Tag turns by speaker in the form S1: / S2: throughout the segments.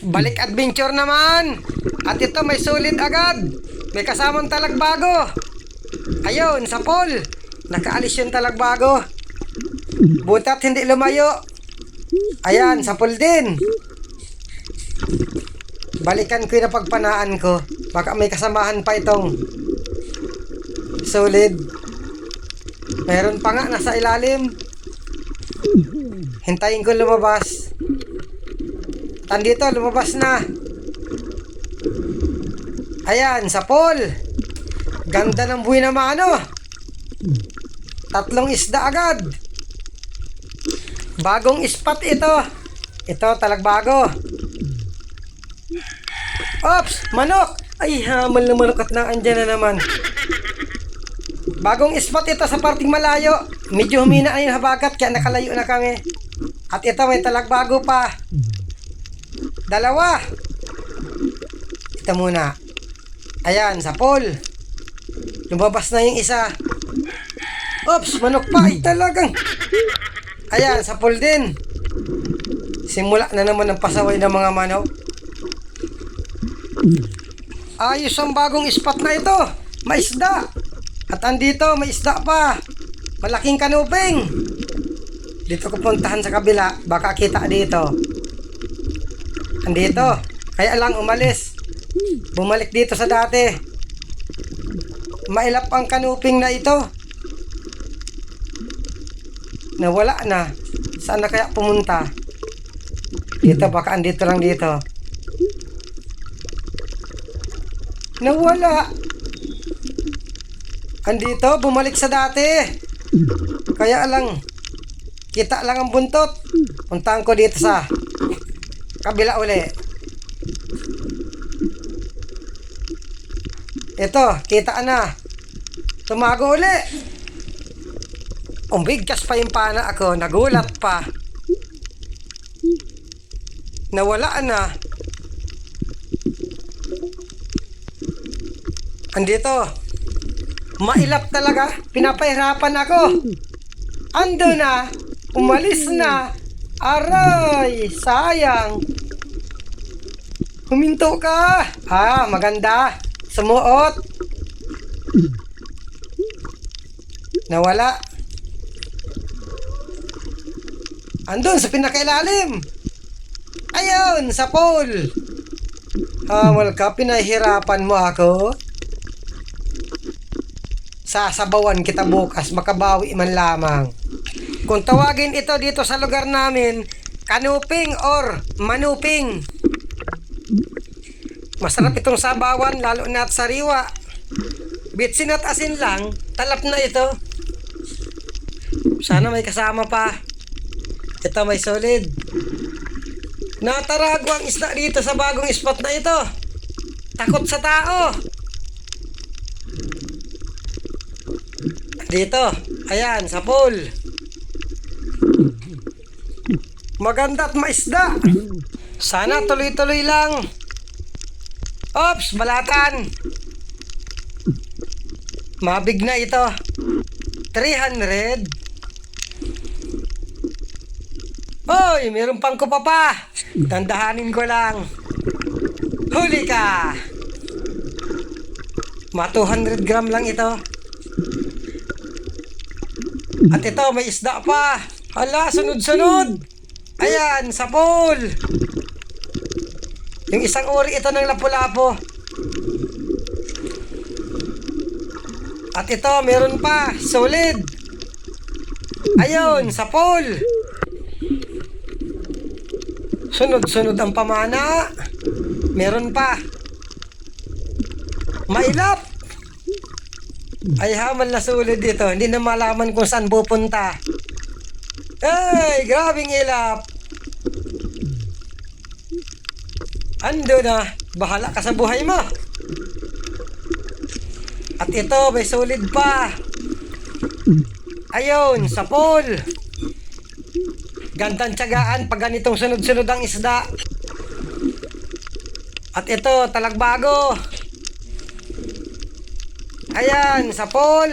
S1: Balik adventure naman. At ito may sulit agad. May kasamang talagbago. Ayun, sa pool. Nakaalis yung talagbago. Butat hindi lumayo. Ayan, sa pool din. Balikan ko yung napagpanaan ko. Baka may kasamahan pa itong solid. Meron pa nga nasa ilalim. Hintayin ko lumabas. Andito, lumabas na. Ayan, sa pool. Ganda ng buhay na mano. Tatlong isda agad. Bagong spot ito. Ito, talagbago. Ops, manok. Ay, hamal na manok at na andyan na naman. Bagong spot ito sa parting malayo. Medyo humina ay yung habagat kaya nakalayo na kami. At ito may talagbago pa. Dalawa. Ito muna. Ayan, sa pool. Lumabas na yung isa. Ops, manok pa. Ay, talagang. Ayan, sa pool din. Simula na naman ang pasaway ng mga manok. Ayos ang bagong spot na ito. May isda. At andito, may isda pa. Malaking kanuping. Dito ko puntahan sa kabila. Baka kita dito. Andito. Kaya lang umalis. Bumalik dito sa dati. Mailap ang kanuping na ito. Nawala na. Saan na kaya pumunta? Dito, baka andito lang dito. Nawala. Andito, bumalik sa dati. Kaya lang, kita lang ang buntot. Puntahan ko dito sa kabila uli. Ito, kita na. Tumago uli. Umbigkas pa yung pana ako, nagulat pa. Nawala na. Andito. Mailap talaga. Pinapahirapan ako. Ando na. Umalis na. Aray, sayang. Huminto ka. Ah, maganda. Sumuot. Nawala. Andun sa pinakailalim. Ayun, sa pool. Hamal ka, pinahirapan mo ako. Sasabawan kita bukas, makabawi man lamang. Kung tawagin ito dito sa lugar namin, kanuping or manuping. Masarap itong sabawan, lalo na at sariwa. Bitsin at asin lang, talap na ito. Sana may kasama pa. Ito may solid. Natarago ang isda dito sa bagong spot na ito. Takot sa tao. Dito. Ayan, sa pool. Maganda at maisda. Sana tuloy-tuloy lang. Ops, balatan. Mabig na ito. 300. Hoy, meron pang kupa pa. Tandahanin ko lang. Huli ka. Ma 200 gram lang ito. At ito, may isda pa. Hala, sunod-sunod. Ayan, sa pool. Yung isang uri ito ng lapu-lapo. At ito, meron pa. Solid. Ayun, sa pool. Sunod-sunod ang pamana. Meron pa. Mailap. Ay hamal na sulit dito. Hindi na malaman kung saan pupunta. Ay, grabing ilap. Ando na. Bahala ka sa buhay mo. At ito, may solid pa. Ayun, sa pool. Gandang tiyagaan pag ganitong sunod-sunod ang isda. At ito, talagbago. Ayan, sa pool.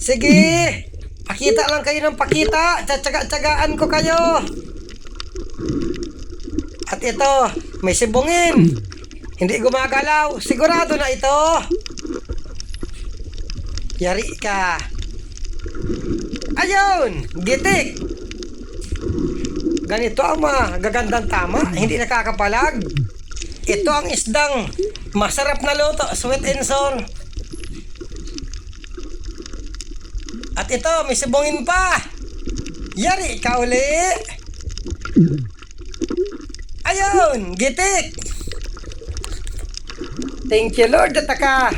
S1: Sige. Pakita lang kayo ng pakita. Tsatsaga-tsagaan ko kayo. At ito, may sibungin. Hindi gumagalaw. Sigurado na ito. Yari ka. Ayun! Gitik! Ganito ang mga gagandang tama. Hindi nakakapalag. Ito ang isdang masarap na luto. Sweet and sour. At ito, may sibungin pa. Yari ka uli. Ayun! Gitik! Thank you Lord ataka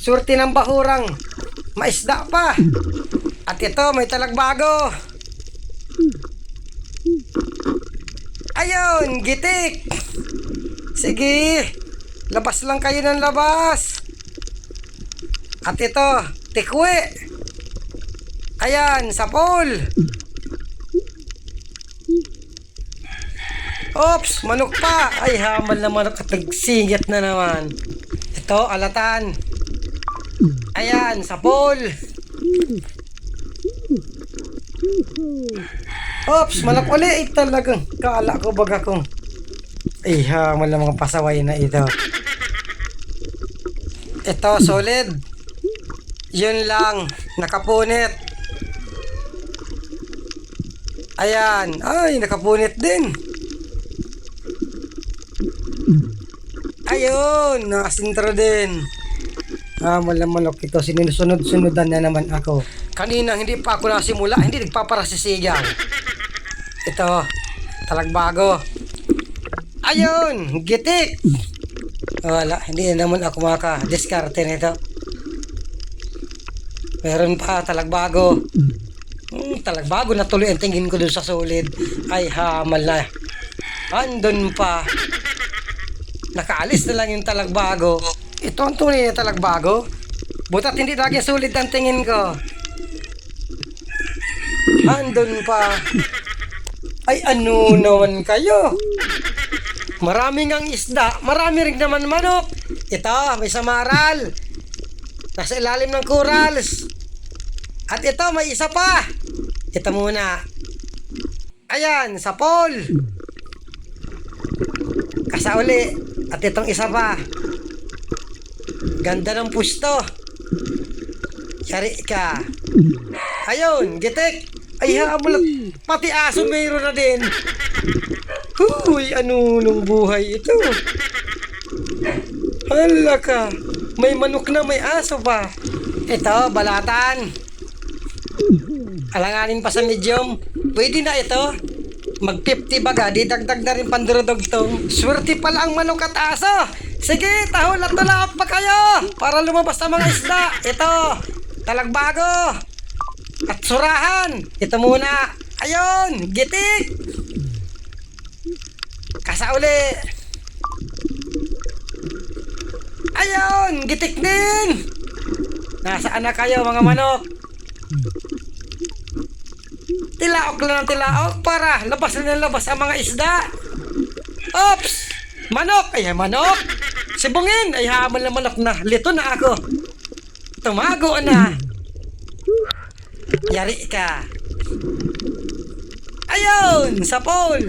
S1: surti ng bahurang maisda pa. At ito may talagbago. Ayun, gitik. Sige, labas lang kayo ng labas. At ito, tikwe. Ayan, sa pool. Oops, manok pa. Ay, hamal na manok at nagsigat na naman. Ito, alatan. Ayan, sa pool. Oops, manok uli. Ay, talagang kala ko baga kong ay, hamal na mga pasaway na ito. Ito, solid. Yun lang, nakapunit. Ayan, ay, nakapunit din. Ayun, nakasintro din. Ah, wala manok ito. Sinusunod-sunudan na naman ako. Kanina, hindi pa ako nasimula. Hindi nagpaparasisigang. Ito, talagbago. Ayun, gitik. Wala, hindi na naman ako maka-discarte nito. Meron pa, talagbago. Hmm, talagbago na tuloy ang tingin ko dun sa solid. Ay, hamal na. Andun pa. Nakaalis na lang yung talagbago. Ito ang tunay na talagbago. Butat hindi lagi sulit ang tingin ko. Andun pa. Ay ano naman kayo? Maraming ang isda, marami rin naman manok. Ito, may samaral. Nasa ilalim ng corals. At ito, may isa pa. Ito muna. Ayan, sa pool. Kasauli. At itong isa pa. Ganda ng pusto. Yari ka. Ayun, gitik. Ay, habol. Pati aso mayroon na din. Huy, ano nung buhay ito? Hala ka. May manok na may aso pa. Ito, balatan. Alanganin pa sa medium. Pwede na ito. Mag 50 baga, di dagdag na rin pandurudugtong. Swerte pala ang manok at aso. Sige, tahol at tulaot pa kayo para lumabas sa mga isda. Ito, talagbago. At surahan. Ito muna. Ayun, gitik. Kasauli. Ayun, gitik din. Nasaan na kayo mga manok? Tilaok lang ng tilaok para labas na ng labas ang mga isda. Ops! Manok! Ay, manok! Sibungin! Ay, hamal na manok na. Lito na ako. Tumago na. Yari ka. Ayun! Sa pool!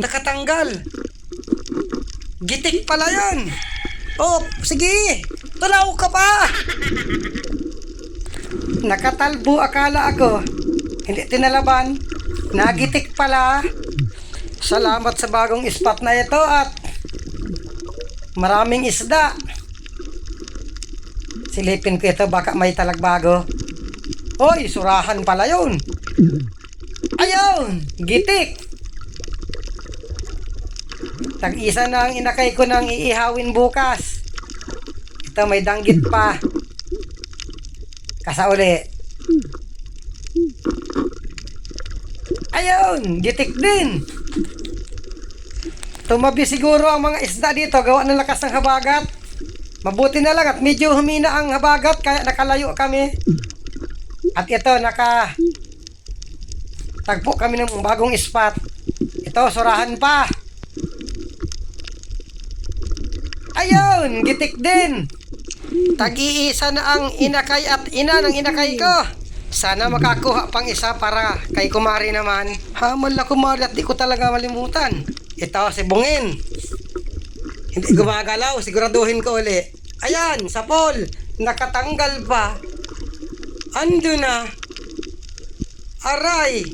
S1: Nakatanggal. Gitik pala yan. Oh, sige. Tulaw ka pa. Nakatalbo akala ako. Hindi tinalaban. Nagitik pala. Salamat sa bagong spot na ito at maraming isda. Silipin ko ito baka may talagbago. Hoy, surahan pala yun. Ayun, gitik. Tag-isa na ang inakay ko nang iihawin bukas. Ito may danggit pa. Kasauli. Ayun, gitik din. Tumabi siguro ang mga isda dito gawa ng lakas ng habagat. Mabuti na lang at medyo humina ang habagat kaya nakalayo kami. At ito, naka tagpo kami ng bagong spot. Ito, surahan pa. Ayun, gitik din. Tag-iisa na ang inakay at ina ng inakay ko. Sana makakuha pang isa para kay kumari naman. Hamal na kumari at di ko talaga malimutan. Ito, si Bungin. Hindi gumagalaw. Siguraduhin ko uli. Ayan, sa Paul. Nakatanggal pa. Ando na. Aray.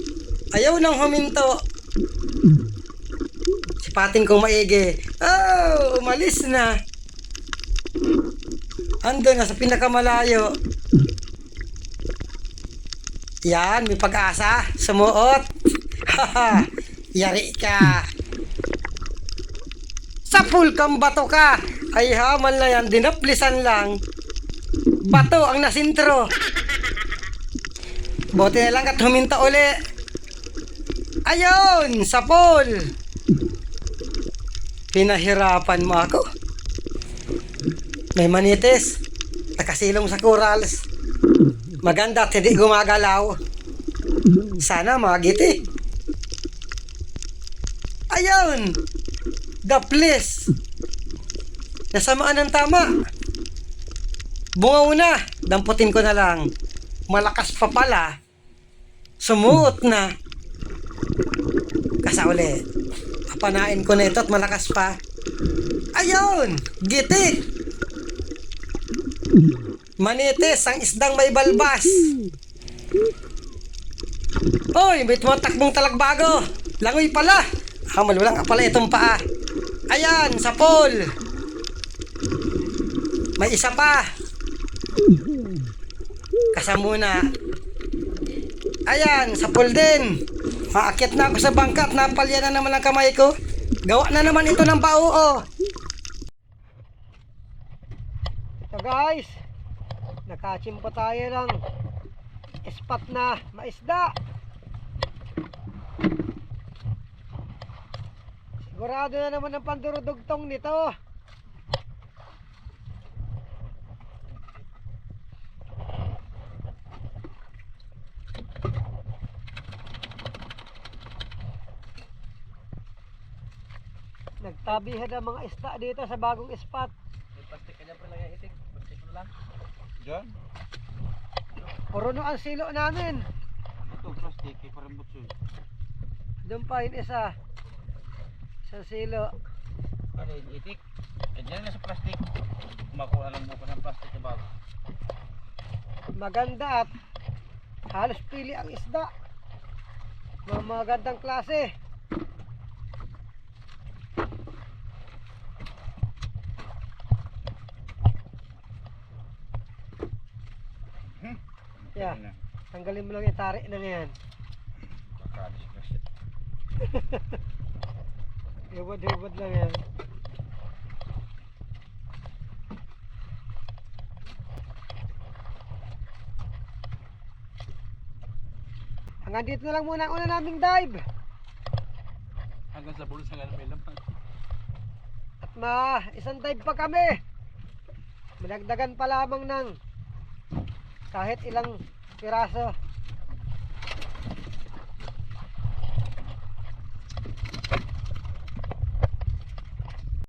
S1: Ayaw nang huminto. Sipatin kong maigi. Oh, umalis na. Ando na sa pinakamalayo. Yan, may pag-asa. Sumuot. Yari ka. Sa kang bato ka. Ay hamal na yan, dinaplisan lang. Bato ang nasintro. Buti na lang at huminta uli. Ayun, sa pool. Pinahirapan mo ako. May manitis. Nakasilong sa corals. Maganda at hindi gumagalaw. Sana magiti. Ayun! The place! Nasamaan ng tama. Bungaw na. Damputin ko na lang. Malakas pa pala. Sumuot na. Kasa uli. Papanain ko na ito at malakas pa. Ayun! Giti! Manitis ang isdang may balbas. Hoy, may tumatakbong talagbago. Langoy pala. Ah, malulang pala itong paa. Ayan, sa pool. May isa pa. Kasamuna. Ayan, sa pool din. Maakit na ako sa bangka at napalya na naman ang kamay ko. Gawa na naman ito ng pauo. So guys, nakachimpa tayo ng spot na maisda. Sigurado na naman ang pandurudugtong nito. Nagtabihan ang mga isda dito sa bagong spot.
S2: Plastik aja pala ya itik. Plastik mo lang. Diyan.
S1: Puruno ang silo namin.
S2: Ito plastik kay parang butso.
S1: Doon pa yung isa. Isang silo.
S2: Ano yung itik? Eh diyan na sa plastik. Makuha lang bukas ng plastik na bago.
S1: Maganda at halos pili ang isda. Mga magandang klase. Yeah,
S2: na?
S1: tanggalin mo lang yung tari na yan. Hubad-hubad lang yan. Hanggang dito na lang muna ang una naming dive.
S2: Hanggang sa bulsa nga may laman.
S1: At ma, isang dive pa kami. Minagdagan pa lamang ng kahit ilang piraso.